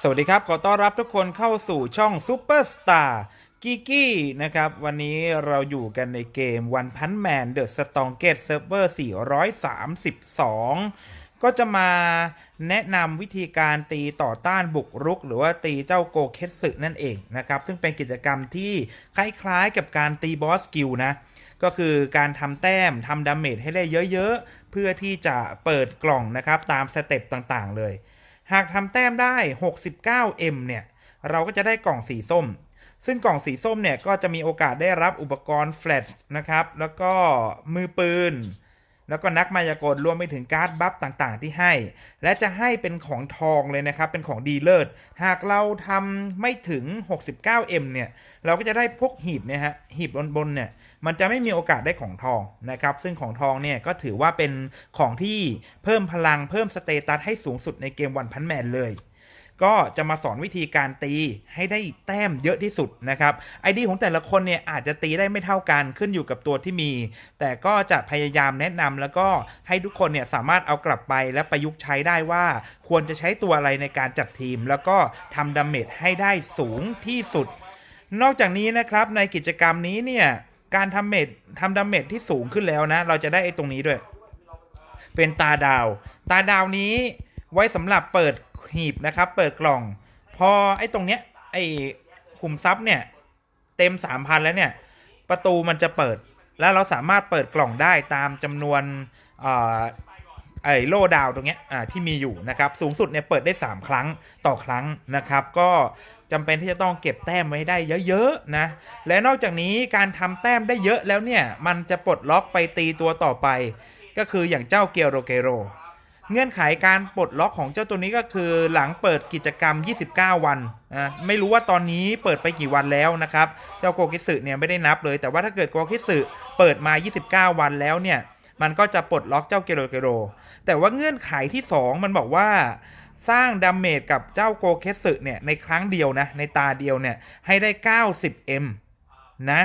สวัสดีครับ ขอต้อนรับทุกคนเข้าสู่ช่องซูเปอร์สตาร์กิกี้นะครับ วันนี้เราอยู่กันในเกม One Punch Man The Strongest Server 432 ก็จะมาแนะนำวิธีการตีต่อต้านบุกรุก หรือว่าตีเจ้าโกเคสึนั่นเองนะครับ ซึ่งเป็นกิจกรรมที่คล้ายๆกับการตีบอสกิลนะ ก็คือการทำแต้มทำดาเมจให้ได้เยอะๆ เพื่อที่จะเปิดกล่องนะครับตามสเต็ปต่างๆเลย หากทำแต้มได้ 69M เนี่ย เราก็จะได้กล่องสีส้ม ซึ่งกล่องสีส้มเนี่ย ก็จะมีโอกาสได้รับอุปกรณ์แฟลชนะครับ แล้วก็มือปืน แล้วก็นักมายากลรวมไปถึงการ์ดบัฟต่างๆ ที่ให้ และจะให้เป็นของทองเลยนะครับ เป็นของดีเลิศ หากเราทำไม่ถึง 69M เนี่ย เราก็จะได้พวกหีบเนี่ยฮะ หีบบนๆเนี่ย มันจะไม่มีโอกาสได้ของทองนะครับ ซึ่งของทองเนี่ยก็ถือว่าเป็นของที่เพิ่มพลังเพิ่มสเตตัสให้สูงสุดในเกมวันพันแมนเลยก็จะมาสอนวิธีการตีให้ได้แต้มเยอะที่สุดนะครับไอดีของแต่ละคนเนี่ยอาจจะตีได้ไม่เท่ากันขึ้นอยู่กับตัวที่มี แต่ก็จะพยายามแนะนำแล้วก็ให้ทุกคนเนี่ยสามารถเอากลับไปและประยุกต์ใช้ได้ว่า ควรจะใช้ตัวอะไรในการจัดทีม แล้วก็ทำดาเมจให้ได้สูงที่สุด นอกจากนี้นะครับในกิจกรรมนี้เนี่ย การทำเมจทำดาเมจที่สูงขึ้นแล้วนะ เราจะได้ไอ้ตรงนี้ด้วย เป็นตาดาว ตาดาวนี้ไว้สำหรับเปิดหีบนะครับ เปิดกล่อง พอไอ้ตรงเนี้ยไอ้ขุมทรัพย์เนี่ย เต็มสามพันแล้วเนี่ย ประตูมันจะเปิด แล้วเราสามารถเปิดกล่องได้ตามจำนวนอ่อ ไอ้โล่ดาวตรงเนี้ยอ่าที่มีอยู่นะครับสูงสุดเนี่ยเปิดได้ 3 ครั้งต่อครั้งนะครับ ก็จำเป็นที่จะต้องเก็บแต้มไว้ได้เยอะๆนะ และนอกจากนี้การทำแต้มได้เยอะแล้วเนี่ย มันจะปลดล็อกไปตีตัวต่อไป ก็คืออย่างเจ้าเกียวโรเกโร เงื่อนไขการปลดล็อกของเจ้าตัวนี้ก็คือหลังเปิดกิจกรรม 29 วันนะไม่รู้ว่าตอนนี้เปิดไปกี่วันแล้วนะครับ เจ้าโกคิสึเนี่ยไม่ได้นับเลย แต่ว่าถ้าเกิดโกคิสึเปิดมา 29 วันแล้วเนี่ย มันก็จะปลดล็อกเจ้าเกโรเกโร แต่ว่าเงื่อนไขที่ 2 มันบอกว่าสร้างดาเมจกับเจ้าโกเคสึเนี่ย ในครั้งเดียวนะ ในตาเดียวเนี่ย ให้ได้ 90M นะ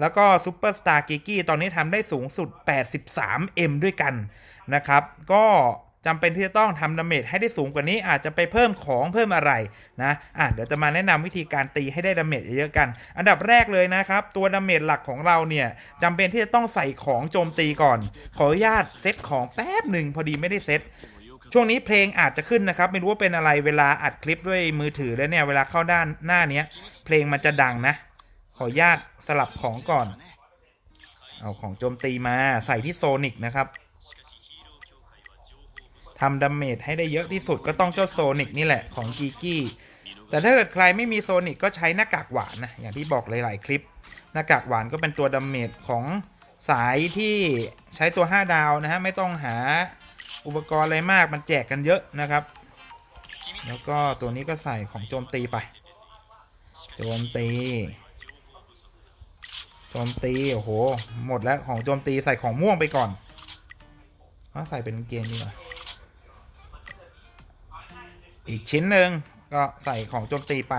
แล้วก็ซูเปอร์สตาร์กิกกี้ตอนนี้ทำได้สูงสุด 83M ด้วยกันนะครับ ก็ จำเป็นที่จะต้องทำดาเมจให้ได้สูงกว่านี้อาจจะไปเพิ่มของเพิ่มอะไรนะอะเดี๋ยวจะมาแนะนำวิธีการตีให้ได้ดาเมจเยอะๆกัน อันดับแรกเลยนะครับ ตัวดาเมจหลักของเราเนี่ยจำเป็นที่จะต้องใส่ของโจมตีก่อน ขออนุญาตเซตของแป๊บหนึ่งพอดีไม่ได้เซตช่วงนี้เพลงอาจจะขึ้นนะครับ ไม่รู้ว่าเป็นอะไรเวลาอัดคลิปด้วยมือถือแล้วเนี่ยเวลาเข้าด้านหน้าเนี้ย เพลงมันจะดังนะ ขออนุญาตสลับของก่อน เอาของโจมตีมาใส่ที่โซนิกนะครับ ทำดาเมจให้ได้เยอะที่สุดก็ต้องเจ้าโซนิกนี่แหละของกีกี้แต่ถ้าเกิดใครไม่มีโซนิกก็ใช้หน้ากากหวานนะอย่างที่บอกหลาย ๆ คลิป หน้ากากหวานก็เป็นตัวดาเมจของสายที่ใช้ตัว 5 ดาวนะฮะไม่ต้องหาอุปกรณ์อะไรมากมันแจกกันเยอะนะครับ แล้วก็ตัวนี้ก็ใส่ของโจมตีไป โจมตี โจมตี โอ้โห หมดแล้วของโจมตีใส่ของม่วงไปก่อนเอาใส่เป็นกางเกงดีกว่า อีกชิ้นหนึ่งก็ใส่ของโจมตีไป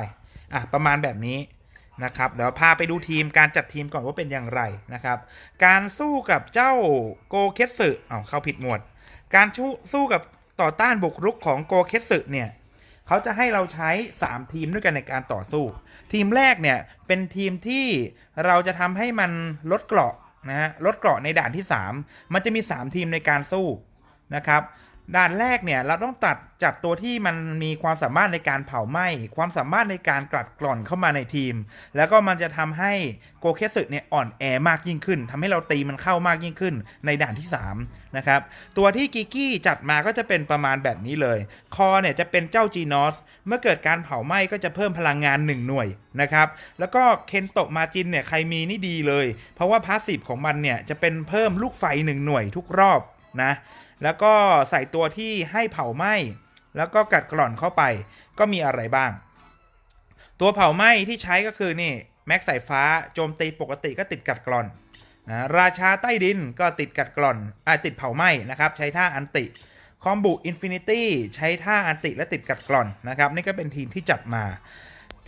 อะ ประมาณแบบนี้นะครับเดี๋ยวพาไปดูทีมการจัดทีมก่อนว่าเป็นอย่างไรนะครับ การสู้กับเจ้าโกเคสึอ้าวเข้าผิดหมวด การสู้สู้กับต่อต้านบุกรุกของโกเคสึเนี่ยเขาจะให้เราใช้ 3 ทีมด้วยกันในการต่อสู้ ทีมแรกเนี่ยเป็นทีมที่เราจะทำให้มันลดเกราะนะฮะลดเกราะในด่านที่ 3 มันจะมี 3 ทีมในการสู้นะครับ ด่านแรกเนี่ยเราต้องตัดจับตัวที่มันมีความสามารถในการเผาไหม้ความสามารถในการกลัดกร่อนเข้ามาในทีม แล้วก็มันจะทำให้โกเคสึเนี่ยอ่อนแอมากยิ่งขึ้นทำให้เราตีมันเข้ามากยิ่งขึ้นในด่านที่3นะครับตัวที่กิกี้จัดมาก็จะเป็นประมาณแบบนี้เลย คอเนี่ยจะเป็นเจ้าจีนอสเมื่อเกิดการเผาไหม้ก็จะเพิ่มพลังงาน 1 หน่วยนะครับแล้วก็เคนโตะมาจินเนี่ยใครมีนี่ดีเลย เพราะว่าพาสซีฟของมันเนี่ยจะเป็นเพิ่มลูกไฟ 1 หน่วยทุกรอบนะ แล้วก็ใส่ตัวที่ให้เผาไหม้แล้วก็กัดกร่อนเข้าไป ก็มีอะไรบ้าง ตัวเผาไหม้ที่ใช้ก็คือนี่แม็กสายฟ้าโจมตีปกติก็ติดกัดกร่อนราชาใต้ดินก็ติดกัดกร่อนอติดเผาไหม้นะครับใช้ท่าอันติคอมบุอินฟินิตี้ใช้ท่าอันติและติดกัดกร่อนนะครับนี่ก็เป็นทีมที่จัดมา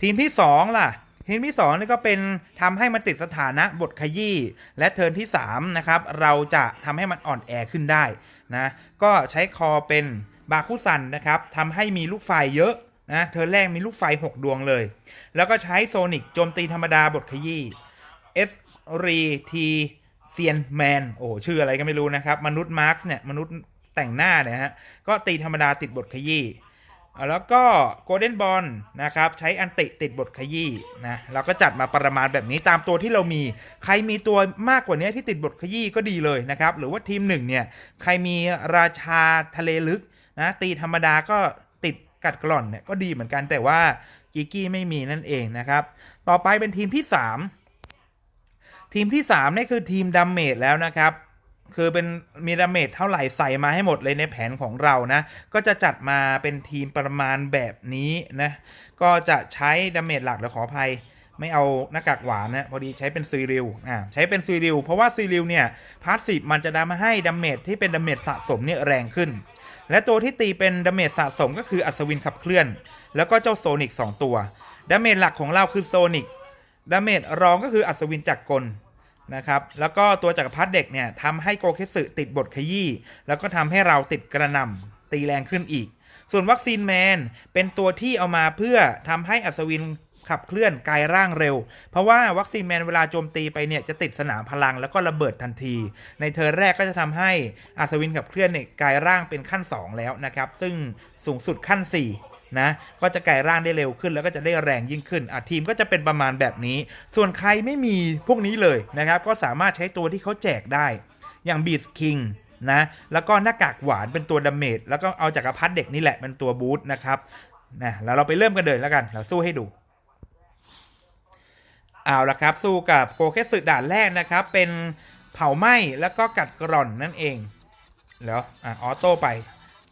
ทีมที่ 2 ล่ะ ทีมที่2นี่ก็เป็นทำให้มันติดสถานะบทขยี้และเทิร์นที่3นะครับเราจะทำให้มันอ่อนแอขึ้นได้นะก็ใช้คอเป็นบาคุซันนะครับทำให้มีลูกไฟเยอะนะเธอแรกมีลูกไฟ 6 ดวงเลย แล้วก็ใช้โซนิกโจมตีธรรมดาบทขยี้เอสรีทีเซียนแมนโอ้ชื่ออะไรก็ไม่รู้นะครับ มนุษย์มาร์กเนี่ยมนุษย์แต่งหน้าเนี่ยฮะก็ตีธรรมดาติดบทขยี้ แล้วก็โกลเด้นบอลนะครับ ใช้อันติติดบทขยี้นะเราก็จัดมาประมาณแบบนี้ตามตัวที่เรามี ใครมีตัวมากกว่านี้ที่ติดบทขยี้ก็ดีเลยนะครับ หรือว่าทีมหนึ่งเนี่ย ใครมีราชาทะเลลึกนะตีธรรมดาก็ติดกัดกร่อนเนี่ยก็ดีเหมือนกันแต่ว่ากิกกี้ไม่มีนั่นเองนะครับ ต่อไปเป็นทีมที่ 3 ทีมที่3นี่คือทีมดัมเมจแล้วนะครับ คือเป็นมีดาเมจเท่าไหร่ใส่มาให้หมดเลยในแผนของเรานะ ก็จะจัดมาเป็นทีมประมาณแบบนี้นะ ก็จะใช้ดาเมจหลักเดี๋ยวขออภัย ไม่เอาหน้ากากหวานนะพอดีใช้เป็นซีริลอ่าใช้เป็นซีริลเพราะว่าซีริลเนี่ยพาสซีฟมันจะทำให้ดาเมจที่เป็นดาเมจสะสมเนี่ยแรงขึ้น และตัวที่ตีเป็นดาเมจสะสมก็คืออัศวินขับเคลื่อน แล้วก็เจ้าโซนิก2ตัวดาเมจหลักของเราคือโซนิกดาเมจรองก็คืออัศวินจักรกล นะครับแล้วก็ตัวจักรพรรดิเด็กเนี่ยทำให้โกเคสึติดบทขยี้แล้วก็ทำให้เราติดกระน่ำตีแรงขึ้นอีก ส่วนวัคซีนแมนเป็นตัวที่เอามาเพื่อทำให้อัศวินขับเคลื่อนกายร่างเร็ว เพราะว่าวัคซีนแมนเวลาโจมตีไปเนี่ยจะติดสนามพลังแล้วก็ระเบิดทันที ในเทอร์แรกก็จะทำให้อัศวินขับเคลื่อนเนี่ยกายร่างเป็นขั้น 2 แล้วนะครับ ซึ่งสูงสุดขั้น 4 นะก็จะกลายร่างได้เร็วขึ้น แล้วก็จะได้แรงยิ่งขึ้นอะทีมก็จะเป็นประมาณแบบนี้ ส่วนใครไม่มีพวกนี้เลยนะครับ ก็สามารถใช้ตัวที่เขาแจกได้ อย่างบีสคิงนะแล้วก็หน้ากากหวานเป็นตัวดาเมจแล้วก็เอาจักรพรรดิเด็กนี่แหละเป็นตัวบูสต์นะครับนะแล้วเราไปเริ่มกันเลยแล้วกันเราสู้ให้ดูเอาละครับ สู้กับโกเคสึด่านแรกนะครับ เป็นเผาไหม้แล้วก็กัดกร่อนนั่นเองแล้วอะออโต้ไป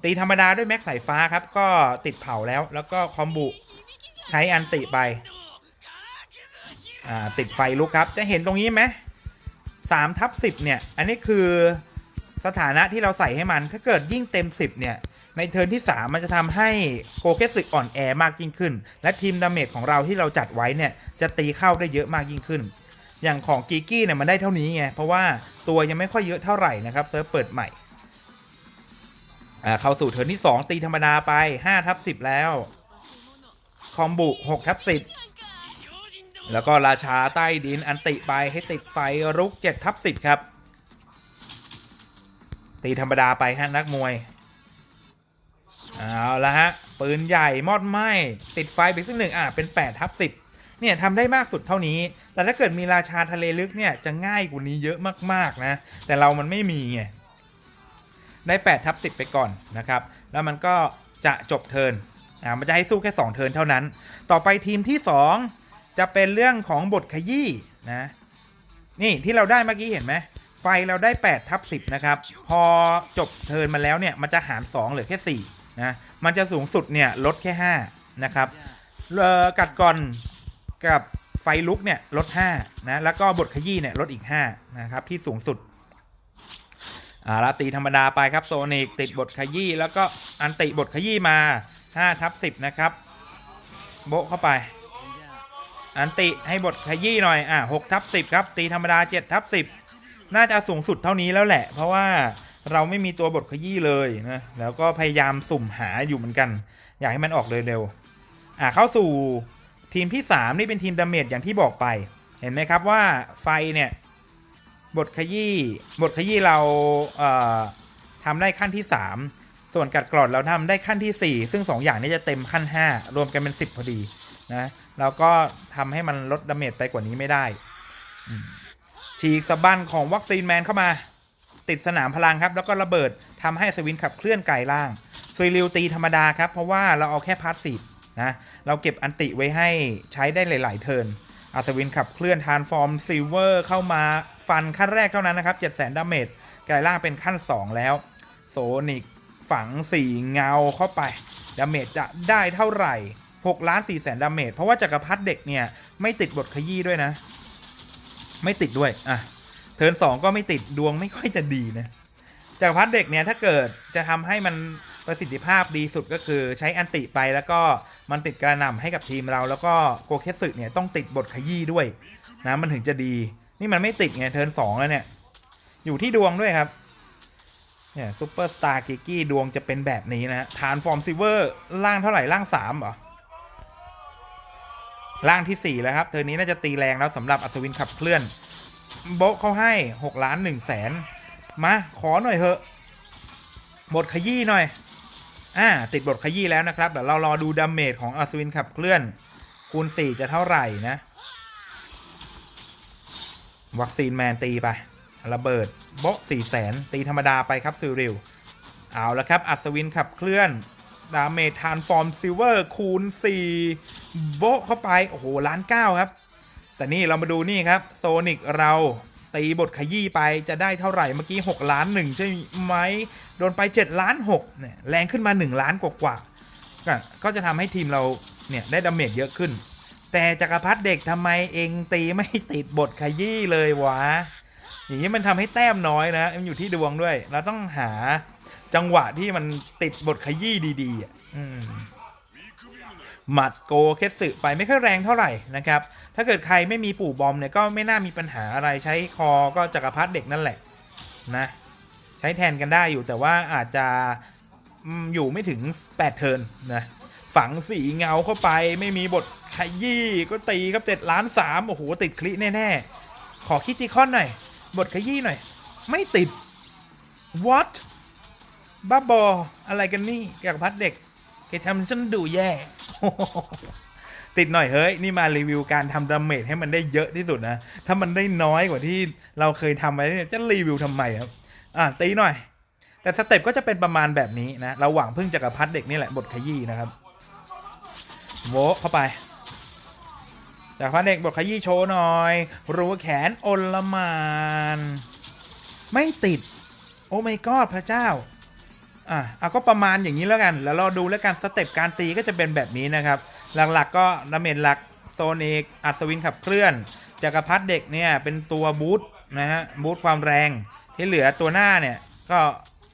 ตีธรรมดาด้วยแม็กสายฟ้าครับ ก็ติดเผาแล้ว แล้วก็คอมบุใช้อันติไป อ่า ติดไฟลุกครับ จะเห็นตรงนี้ไหมสามทับสิบเนี่ย อันนี้คือสถานะที่เราใส่ให้มัน ถ้าเกิดยิ่งเต็มสิบเนี่ย ในเทิร์นที่3มันจะทำให้โกเคสึกอ่อนแอมากยิ่งขึ้น และทีมดาเมจของเราที่เราจัดไว้เนี่ย จะตีเข้าได้เยอะมากยิ่งขึ้น อย่างของกีกี้เนี่ยมันได้เท่านี้ไง เพราะว่าตัวยังไม่ค่อยเยอะเท่าไหร่นะครับเซิร์ฟเปิดใหม่ เข้าสู่เทิร์นที่ 2 ตีธรรมดาไป5ทับ10 แล้ว คอมบุ6ทับ10 แล้วก็ราชาใต้ดินอันติไปให้ติดไฟรุก7ทับ10 ครับ ตีธรรมดาไปฮะนักมวย เอาละฮะ ปืนใหญ่มอดไหม้ติดไฟไปซึ่งหนึ่งอะเป็น8ทับ10เนี่ยทำได้มากสุดเท่านี้ แต่ถ้าเกิดมีราชาทะเลลึกเนี่ยจะง่ายกว่านี้เยอะมากๆนะ แต่เรามันไม่มีไง ได้8ทับ10 ไปก่อนนะครับ แล้วมันก็จะจบเทิร์นอ่ามันจะให้สู้แค่ 2 เทิร์นเท่านั้น ต่อไปทีมที่ 2 จะเป็นเรื่องของบทขยี้นะนี่ที่เราได้เมื่อกี้เห็นไหมไฟเราได้8ทับ10 นะครับ พอจบเทิร์นมาแล้วเนี่ย มันจะหาร 2 เหลือแค่4นะมันจะสูงสุดเนี่ยลดแค่ 5 นะครับเออกัดก่อนกับไฟลุกเนี่ยลด5นะแล้วก็บทขยี้เนี่ยลดอีก5นะครับที่สูงสุด อ่าละตีธรรมดาไปครับโซนิกติดบทขยี้แล้วก็อันติบทขยี้มา5ทับ10 นะครับ โบเข้าไป อันติให้บทขยี้หน่อยอะ6ทับ10 ครับ ตีธรรมดา7ทับ10 น่าจะสูงสุดเท่านี้แล้วแหละ เพราะว่าเราไม่มีตัวบทขยี้เลยนะแล้วก็พยายามสุ่มหาอยู่เหมือนกัน อยากให้มันออกเร็วๆอะเข้าสู่ทีมที่ 3 นี่เป็นทีมดาเมจอย่างที่บอกไป เห็นไหมครับว่าไฟเนี่ย บทขยี้บทขยี้เราเอ่อทำได้ขั้นที่ 3 ส่วนกัดกร่อนเราทำได้ขั้นที่ 4 ซึ่ง 2 อย่างนี้จะเต็มขั้น 5 รวมกันเป็น 10 พอดีนะเราก็ทำให้มันลดดาเมจไปกว่านี้ไม่ได้ ฉีกสะบั้นของวัคซีนแมนเข้ามา ติดสนามพลังครับ แล้วก็ระเบิดทำให้สวินขับเคลื่อนไกลล่างซุยริวตีธรรมดาครับ เพราะว่าเราเอาแค่พาร์ทสซีฟนะเราเก็บอันติไว้ให้ใช้ได้หลาย ๆ เทิร์นอัศวินขับเคลื่อนทานฟอร์มซิลเวอร์เข้ามา ฟันขั้นแรกเท่านั้นนะครับ7 0 0 0 0 0ดาเมจกลายล่างเป็นขั้น 2 แล้ว โซนิกฝัง4เงาเข้าไปดาเมจจะได้เท่าไหร่6ล้าน4แสนดาเมจเพราะว่าจักรพรรดิเด็กเนี่ย ไม่ติดบทขยี้ด้วยนะ ไม่ติดด้วย อะ เทิร์นสองก็ไม่ติดดวงไม่ค่อยจะดีนะจักรพรรดิเด็กเนี่ยถ้าเกิดจะทำให้มันประสิทธิภาพดีสุดก็คือใช้อันติไปแล้วก็มันติดกระหน่ำให้กับทีมเรา แล้วก็โกเคสึเนี่ยต้องติดบทขยี้ด้วยนะมันถึงจะดี นี่มันไม่ติดไงเทิร์นสองแล้วเนี่ย อยู่ที่ดวงด้วยครับ เนี่ยซูเปอร์สตาร์กิกกี้ดวงจะเป็นแบบนี้นะฮะฐานฟอร์มซิเวอร์ล่างเท่าไหร่ล่างสามเหรอล่างที่สี่แล้วครับเธอนี้น่าจะตีแรงแล้วสำหรับอัศวินขับเคลื่อน โบะเขาให้หกล้านหนึ่งแสนมา ขอหน่อยเถอะบทขยี้หน่อย อ่า ติดบทขยี้แล้วนะครับ เดี๋ยวเรารอดูดาเมจของอัศวินขับเคลื่อน คูณสี่จะเท่าไหร่นะ วัคซีนแมนตีไประเบิดโบ๊ะสี่แสนตีธรรมดาไปครับซิริลเอาละครับ อัศวินขับเคลื่อน ดาเมจทานฟอร์มซิลเวอร์คูณ 4 โบ๊ะเข้าไป โอ้โหล้านเก้าครับ แต่นี่เรามาดูนี่ครับ โซนิกเราตีบทขยี้ไปจะได้เท่าไหร่เมื่อกี้ 6 ล้าน1ใช่ไหม โดนไป 7 ล้าน6เนี่ยแรงขึ้นมา 1 ล้านกว่าๆก็ก็จะทำให้ทีมเราเนี่ยได้ดาเมจเยอะขึ้น แต่จักรพรรดิเด็กทำไมเองตีไม่ติดบทขยี้เลยวะ อย่างนี้มันทำให้แต้มน้อยนะ มันอยู่ที่ดวงด้วย เราต้องหาจังหวะที่มันติดบทขยี้ดีๆอะอืมหมัดโกเคสึไปไม่ค่อยแรงเท่าไหร่นะครับ ถ้าเกิดใครไม่มีปู่บอมเนี่ยก็ไม่น่ามีปัญหาอะไรใช้คอก็จักรพรรดิเด็กนั่นแหละนะ ใช้แทนกันได้อยู่แต่ว่าอาจจะอืมอยู่ไม่ถึง 8 เทิร์นนะ ฝังสีเงาเข้าไป ไม่มีบทขยี้ก็ตีครับ7ล้าน3โอ้โหติดคลิแน่ๆ ขอคิดติคอนหน่อย บทขยี้หน่อย ไม่ติด what บ้าบอ อะไรกันนี่จากพัดเด็กแกทำฉันดูแย่ ติดหน่อยเฮ้ย นี่มารีวิวการทำดาเมจให้มันได้เยอะที่สุดนะ ถ้ามันได้น้อยกว่าที่เราเคยทำไว้เนี่ยจะรีวิวทำไมครับ อะตีหน่อย แต่สเต็ปก็จะเป็นประมาณแบบนี้นะ เราหวังพึ่งจักรพรรดิเด็กนี่แหละบทขยี้นะครับ โวเข้าไปจากพระเด็กบทขยี้โชว์หน่อย รัวแขนอลหมาน ไม่ติด โอ้ไม่กอดพระเจ้า อะเอาก็ประมาณอย่างนี้แล้วกัน แล้วเราดูแล้วกันสเต็ปการตีก็จะเป็นแบบนี้นะครับ หลักๆก็ดาเมจหลักโซนเอกอัศวินขับเคลื่อนจักรพรรดิเด็กเนี่ยเป็นตัวบูทนะฮะบูทความแรงที่เหลือตัวหน้าเนี่ยก็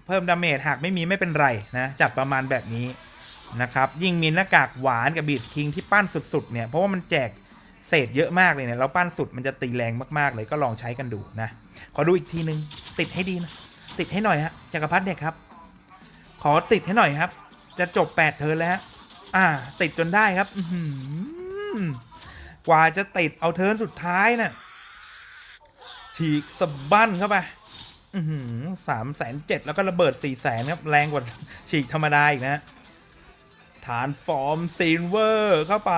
เพิ่มดาเมจหากไม่มีไม่เป็นไรนะจัดประมาณแบบนี้ นะครับ ยิ่งมีหน้ากากหวานกับบีดคิงที่ปั้นสุดๆ เนี่ย เพราะว่ามันแจกเศษเยอะมากเลยเนี่ย เราปั้นสุดมันจะตีแรงมากๆ เลยก็ลองใช้กันดูนะ ขอดูอีกทีนึง ติดให้ดีนะ ติดให้หน่อยฮะจักรพรรดิเด็กครับ ขอติดให้หน่อยครับ จะจบแปดเทิร์นแล้วฮะอ่า ติดจนได้ครับอืกว่าจะติดเอาเทิร์นสุดท้ายน่ะฉีกสะบั้นเข้าไปสามแสนเจ็ดแล้วก็ระเบิดสี่แสนครับ แรงกว่าฉีกธรรมดาอีกนะ ฐานฟอร์มซิลเวอร์เข้าไป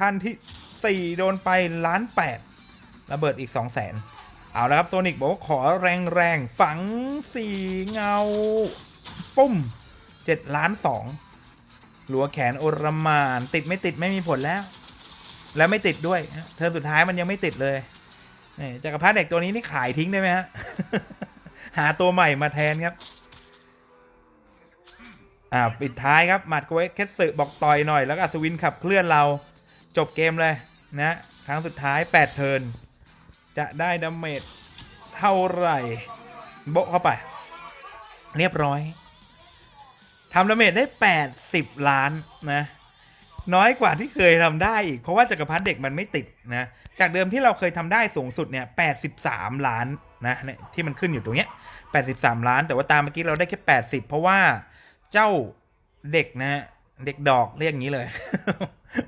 ขั้นที่ 4 โดนไปล้านแปดระเบิดอีก 2 0 0แสนเอาละครับโซนิกบอกว่าขอแรงแรงฝังสี่เงา ปุ้ม7ล้าน2หลัวแขนโอรมาน ติดไม่ติดไม่มีผลแล้ว แล้วไม่ติดด้วย เทอมสุดท้ายมันยังไม่ติดเลยนี่จักรพรรดิเด็กตัวนี้นี่ขายทิ้งได้ไหมฮะ หาตัวใหม่มาแทนครับ อ่าปิดท้ายครับหมัดโกเอสเคสสึบอกต่อยหน่อย แล้วก็อัศวินขับเคลื่อนเราจบเกมเลยนะครั้งสุดท้าย 8 เทิร์นจะได้ดาเมจเท่าไหร่โบะเข้าไป เรียบร้อยทำดาเมจได้ 80 ล้านนะน้อยกว่าที่เคยทำได้อีก เพราะว่าจักรพรรดิเด็กมันไม่ติดนะจากเดิมที่เราเคยทำได้สูงสุดเนี่ย83ล้านนะที่มันขึ้นอยู่ตรงเนี้ย83ล้าน แต่ว่าตามเมื่อกี้เราได้แค่80เพราะว่า เจ้าเด็กนะ เด็กดอกเรียกงี้เลย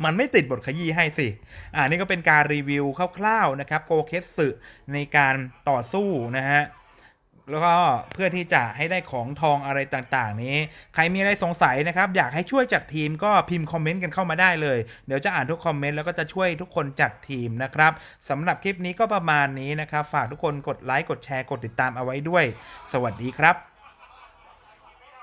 มันไม่ติดบทขยี้ให้สิ อ่านี่ก็เป็นการรีวิวคร่าวๆนะครับโกเคสสึในการต่อสู้นะฮะแล้วก็เพื่อที่จะให้ได้ของทองอะไรต่างๆ นี้ ใครมีอะไรสงสัยนะครับ อยากให้ช่วยจัดทีมก็พิมพ์คอมเมนต์กันเข้ามาได้เลย เดี๋ยวจะอ่านทุกคอมเมนต์แล้วก็จะช่วยทุกคนจัดทีมนะครับสำหรับคลิปนี้ก็ประมาณนี้นะครับ ฝากทุกคนกดไลค์กดแชร์กดติดตามเอาไว้ด้วย สวัสดีครับ